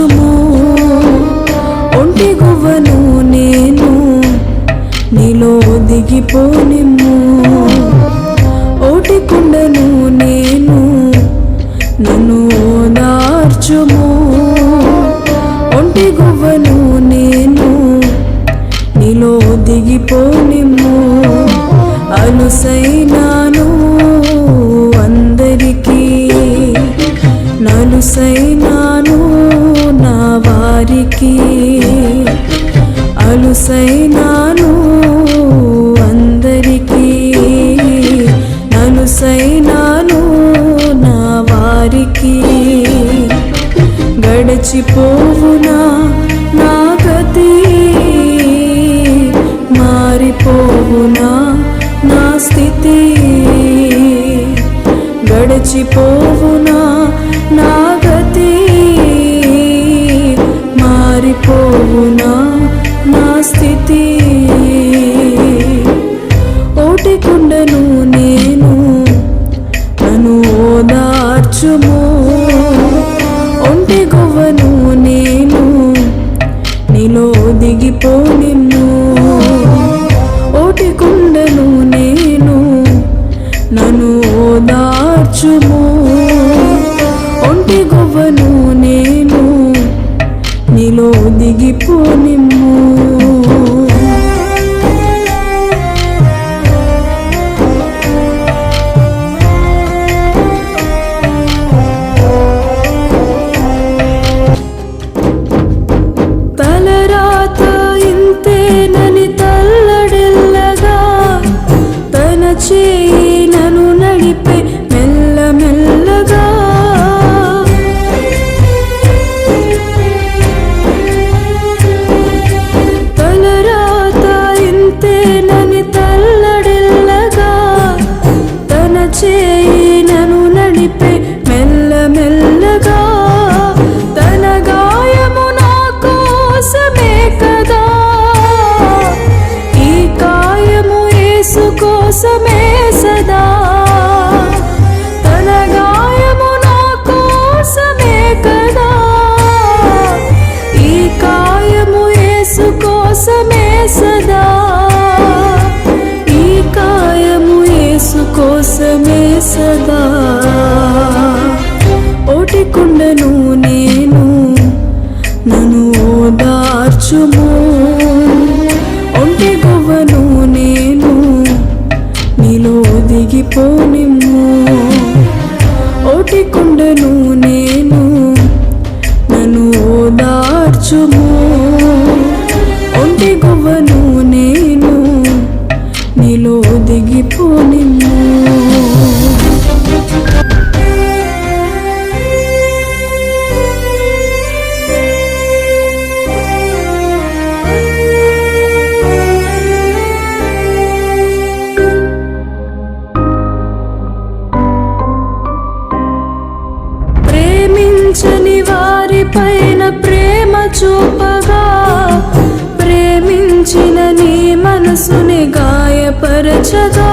ఓదార్చుము ఒంటి గువ్వను నేను నీలో దిగిపోనిమ్ము. ఓటి కుండను నేను నన్ను ఓదార్చుము. ఒంటి గువ్వను నేను నీలో దిగిపోనిమ్ము. అలుసైనాను అందరికీ నలుసైనాను నా వారికి అలుసైనాను అందరికీ. నలుసైనాను నా వారికి. గడిచిపోవునా నా గతి మారిపోవునా నా స్థితి. గడిచిపోవునా దిగిపోనిమ్ము కోసమే సదా తన గాయము నా కోసమే కదా. ఈ కాయము యేసు కోసమే సదా. ఈ కాయము యేసు కోసమే సదా. ఓటి నేను నన్ను ఓదార్చుము. మార్చుము చూపగా ప్రేమించిన నీ మనసుని గాయపరచగా.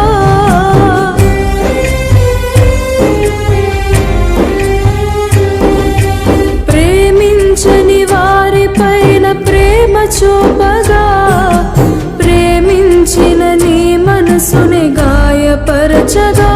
ప్రేమించని వారి పైన ప్రేమ చూపగా ప్రేమించిన నీ మనసుని గాయపరచగా.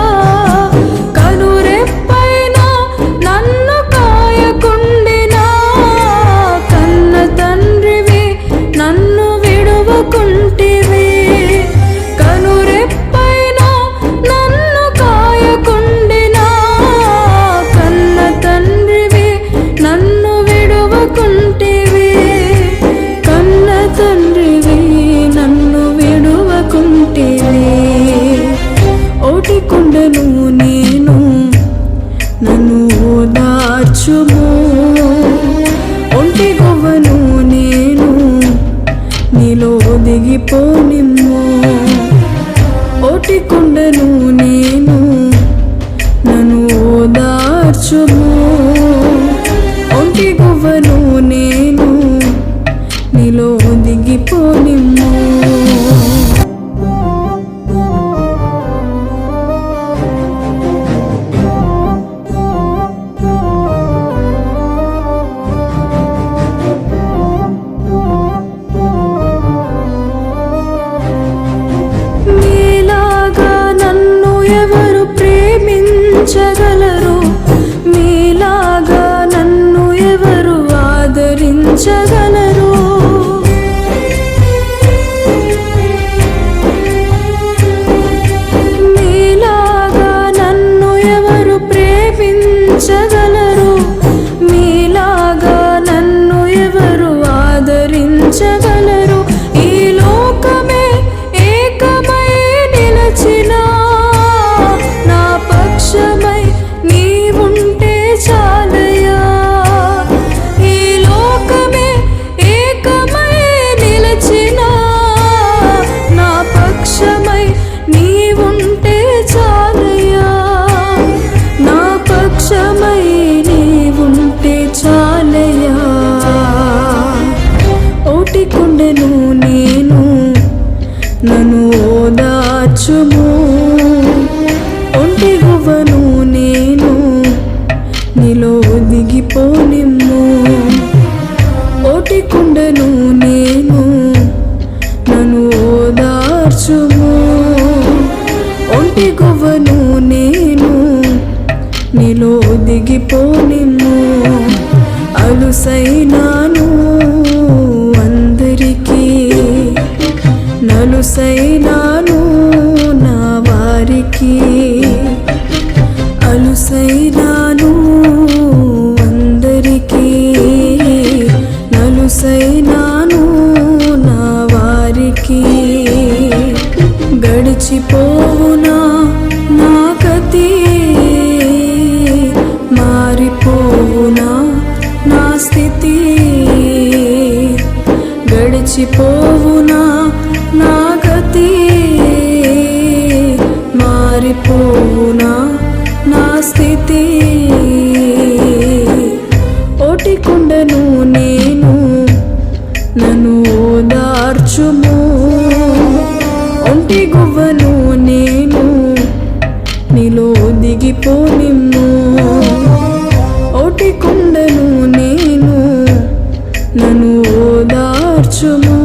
不灭 ప్రేమించగలరు మీలాగా నన్ను ఎవరు ఆదరించగలరు? నలుసైనాను అందరికీ నలుసైనా గడిచిపోవునా chemin.